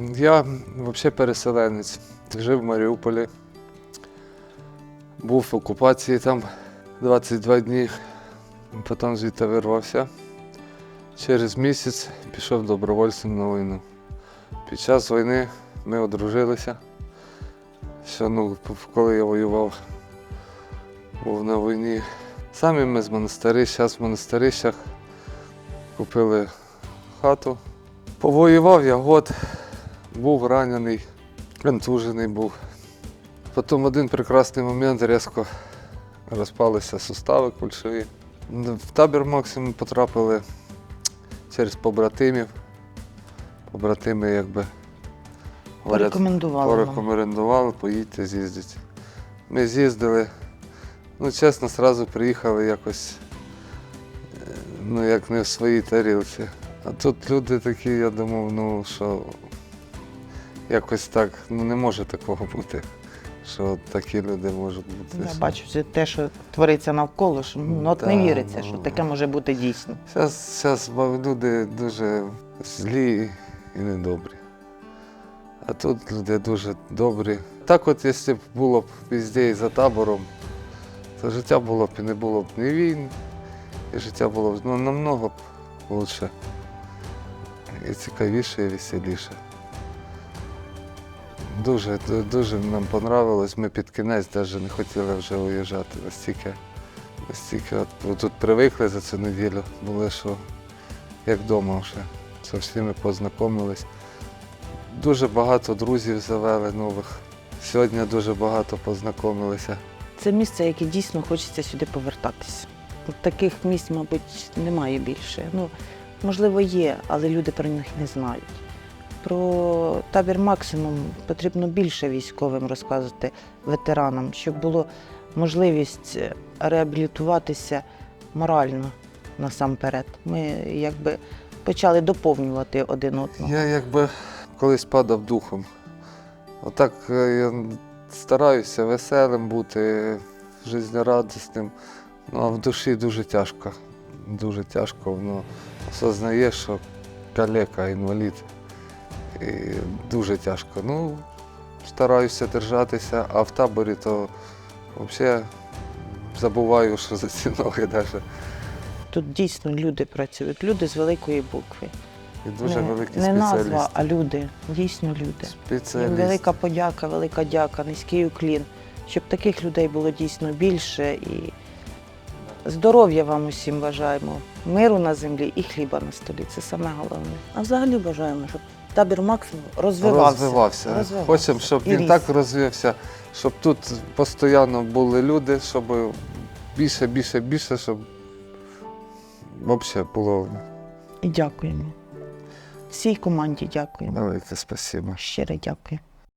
Я взагалі переселенець. Жив в Маріуполі. Був в окупації там 22 дні. Потім звідти вирвався. Через місяць пішов добровольцем на війну. Під час війни ми одружилися. Що, ну, коли я воював, був на війні. Самі ми з монастири, зараз в монастирищах купили хату. Повоював я год, був ранений, контужений був. Потім один прекрасний момент різко розпалися сустави кульшові. В табір максимум потрапили через побратимів. Побратими якби говорять, Порекомендували порекомендували, поїдьте, з'їздіть. Ми з'їздили. Ну, чесно, одразу приїхали якось, е, ну, як не в своїй тарілці. А тут люди такі, я думав, ну що якось так, ну не може такого бути, що такі люди можуть бути. Я бачу це те, що твориться навколо, що ну, от не Да, віриться, що ну. таке може бути дійсно. Зараз, зараз люди дуже злі і недобрі. А тут люди дуже добрі. Так от, якщо б було б везде і за табором, то життя було б і не було б ні війн, і життя було б ну, намного б лучше. І цікавіше, і веселіше. Дуже, ду- дуже нам понравилось. Ми під кінець навіть не хотіли вже уїжджати. Настільки, настільки от, тут привикли за цю неділю, були, що як вдома вже. Со всіми познайомились. Дуже багато друзів завели нових. Сьогодні дуже багато познайомилися. Це місце, яке дійсно хочеться сюди повертатися. Таких місць, мабуть, немає більше. Ну, можливо, є, але люди про них не знають. Про табір максимум потрібно більше військовим розказувати ветеранам, щоб було можливість е, реабілітуватися морально насамперед. Ми якби почали доповнювати один одного. Я якби колись падав духом. Отак е, я стараюся веселим бути, жизнерадісним, ну, а в душі дуже тяжко. Дуже тяжко. Воно осознаєш, що калека, інвалід. І дуже тяжко. Ну, стараюся держатися, а в таборі то взагалі забуваю, що за ці ноги навіть. Тут дійсно люди працюють, люди з великої букви. І дуже не, великі не назва, а люди, дійсно люди. Спеціалісти. велика подяка, велика дяка, низький уклін, щоб таких людей було дійсно більше і здоров'я вам усім бажаємо, миру на землі і хліба на столі. Це саме головне. А взагалі бажаємо, щоб табір максимум розвивався. розвивався. Розвивався. Хочемо, щоб І він ріс. так розвився, щоб тут постійно були люди, щоб більше, більше, більше, щоб взагалі було І дякуємо. Всій команді дякуємо. велике спасибо. Щиро дякую.